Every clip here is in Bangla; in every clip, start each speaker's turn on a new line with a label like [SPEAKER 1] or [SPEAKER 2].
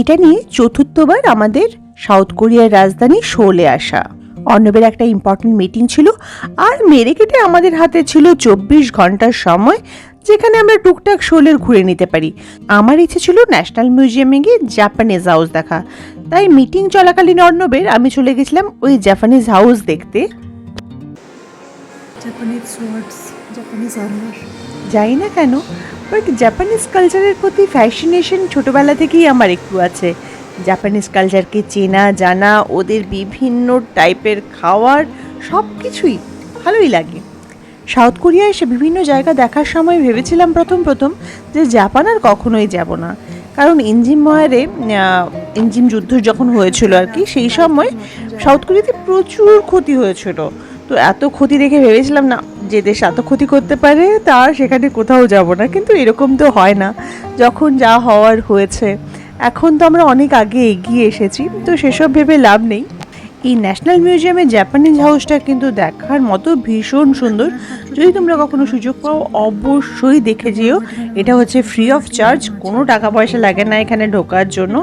[SPEAKER 1] এটা নিয়ে চতুর্থবার আমাদের সাউথ কোরিয়ার রাজধানী শোলে আসা। অর্ণবের একটা ইম্পর্টেন্ট মিটিং ছিল আর মেরে কেটে আমাদের হাতে ছিল চব্বিশ ঘণ্টার সময়, যেখানে আমরা টুকটাক শোলের ঘুরে নিতে পারি। আমার ইচ্ছে ছিল ন্যাশনাল মিউজিয়ামে গিয়ে জাপানিজ হাউস দেখা। তাই মিটিং চলাকালীন অর্ণবের আমি চলে গেছিলাম ওই জাপানিজ হাউস দেখতে।
[SPEAKER 2] জাপানিজ জাপানিজ
[SPEAKER 1] জানি না কেন বাট জাপানিজ কালচারের প্রতি ফ্যাশিনেশন ছোটোবেলা থেকেই আমার একটু আছে। জাপানিজ কালচারকে চেনা, জানা, ওদের বিভিন্ন টাইপের খাওয়ার সব কিছুই ভালোই লাগে। সাউথ কোরিয়ায় এসে বিভিন্ন জায়গা দেখার সময় ভেবেছিলাম প্রথম প্রথম যে জাপান আর কখনোই যাব না। কারণ ইঞ্জিম ময়ারে ইঞ্জিম যুদ্ধ যখন হয়েছিল আর কি, সেই সময় সাউথ কোরিয়াতে প্রচুর ক্ষতি হয়েছিল। তো এত ক্ষতি দেখে ভেবেছিলাম না যে দেশ এত ক্ষতি করতে পারে, তার সেখানে কোথাও যাব না। কিন্তু এরকম তো হয় না। যখন যা হওয়ার হয়েছে, এখন তো আমরা অনেক আগে এগিয়ে এসেছি, তো সেসব ভেবে লাভ নেই। এই ন্যাশনাল মিউজিয়ামে জাপানিজ হাউসটা কিন্তু দেখার মতো ভীষণ সুন্দর। যদি তোমরা কখনো সুযোগ পাও, অবশ্যই দেখে যেও। এটা হচ্ছে ফ্রি অফ চার্জ কোনো টাকা পয়সা লাগে না এখানে ঢোকার জন্য।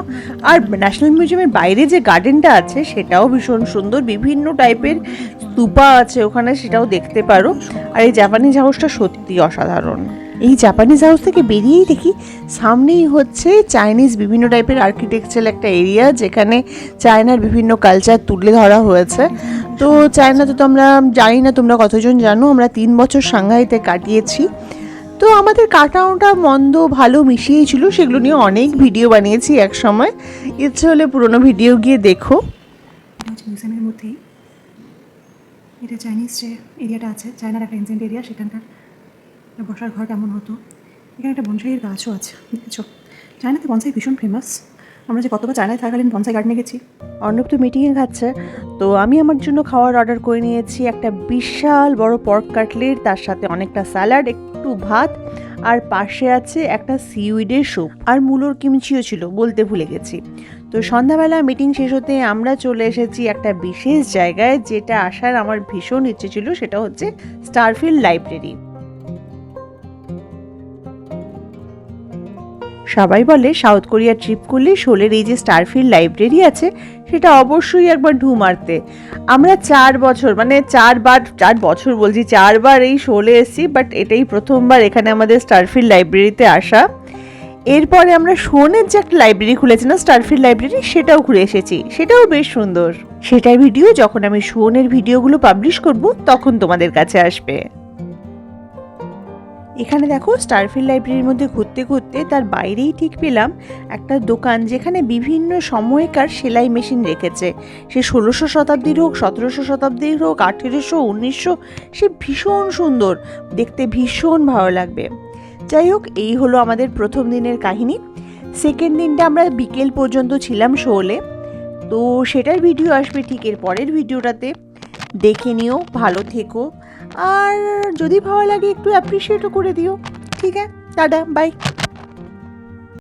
[SPEAKER 1] আর ন্যাশনাল মিউজিয়ামের বাইরে যে গার্ডেনটা আছে, সেটাও ভীষণ সুন্দর। বিভিন্ন টাইপের স্তূপা আছে ওখানে, সেটাও দেখতে পারো। আর এই জাপানিজ হাউসটা সত্যি অসাধারণ। এই জাপানিজ হাউস থেকে বেরিয়েই দেখি সামনেই হচ্ছে চাইনিজ বিভিন্ন টাইপের আর্কিটেকচার একটা এরিয়া যেখানে চায়নার বিভিন্ন কালচার তুলে ধরা হয়েছে। তো চায়নাতে তো আমরা জানি না, তোমরা কতজন জানো, আমরা তিন বছর সাংহাইতে কাটিয়েছি। তো আমাদের কাটানোটা মন্দ ভালো মিশিয়েই ছিল, সেগুলো নিয়ে অনেক ভিডিও বানিয়েছি এক সময়। ইচ্ছে হলে পুরোনো ভিডিও গিয়ে দেখো।
[SPEAKER 2] এটা চাইনিজ যে এরিয়াটা আছে চায়নার একটা এরিয়া সেখানকার বসার ঘর কেমন হতো? এখানে একটা বনসাইয়ের গাছও আছে, দেখেছ? চায়নাতে বনসাই ভীষণ ফেমাস আমরা যে কতবার চায়নায় থাকাকালীন বনসাই গার্ডেনে গেছি।
[SPEAKER 1] অর্ণব তো মিটিংয়ে খাচ্ছে। তো আমি আমার জন্য খাওয়ার অর্ডার করে নিয়েছি একটা বিশাল বড় পর্ক কাটলেট তার সাথে অনেকটা স্যালাড একটু ভাত, আর পাশে আছে একটা সিউইডের স্যুপ আর মূলোর কিমচিও ছিল, বলতে ভুলে গেছি। তো সন্ধ্যাবেলা মিটিং শেষ হতে আমরা চলে এসেছি একটা বিশেষ জায়গায়, যেটা আসার আমার ভীষণ ইচ্ছে ছিল, সেটা হচ্ছে স্টারফিল্ড লাইব্রেরি সবাই বলে, সাউথ কোরিয়া ট্রিপ করলে শোলের এই যে স্টারফিল্ড লাইব্রেরি আছে, সেটা অবশ্যই একবার ঢু মারতে। আমরা চার বছর মানে চারবার, চার বছর বলছি, চারবার এই শোলে এসেছি বাট এটাই প্রথমবার এখানে আমাদের স্টারফিল্ড লাইব্রেরিতে আসা। এরপরে আমরা শোনের যে একটা লাইব্রেরি খুলেছি, না, স্টারফিল্ড লাইব্রেরি, সেটাও ঘুরে এসেছি। সেটাও বেশ সুন্দর। সেটার ভিডিও, যখন আমি শোনের ভিডিওগুলো পাবলিশ করব, তখন তোমাদের কাছে আসবে। এখানে দেখো স্টারফিল্ড লাইব্রেরির মধ্যে ঘুরতে ঘুরতে তার বাইরেই ঠিক পেলাম একটা দোকান যেখানে বিভিন্ন সময়কার সেলাই মেশিন রেখেছে। সে ষোলোশো শতাব্দীর হোক, সতেরোশো শতাব্দীর হোক, আঠেরোশো, উনিশশো, সে ভীষণ সুন্দর। দেখতে ভীষণ ভালো লাগবে। যাই হোক, এই হলো আমাদের প্রথম দিনের কাহিনী। সেকেন্ড দিনটা আমরা বিকেল পর্যন্ত ছিলাম শোলে। তো সেটার ভিডিও আসবে ঠিক এর পরের ভিডিওটাতে দেখে নিও, ভালো থেকো। আর যদি ভালো লাগে একটু অ্যাপ্রিসিয়েটও করে দিও। ঠিক আছে? Tata bye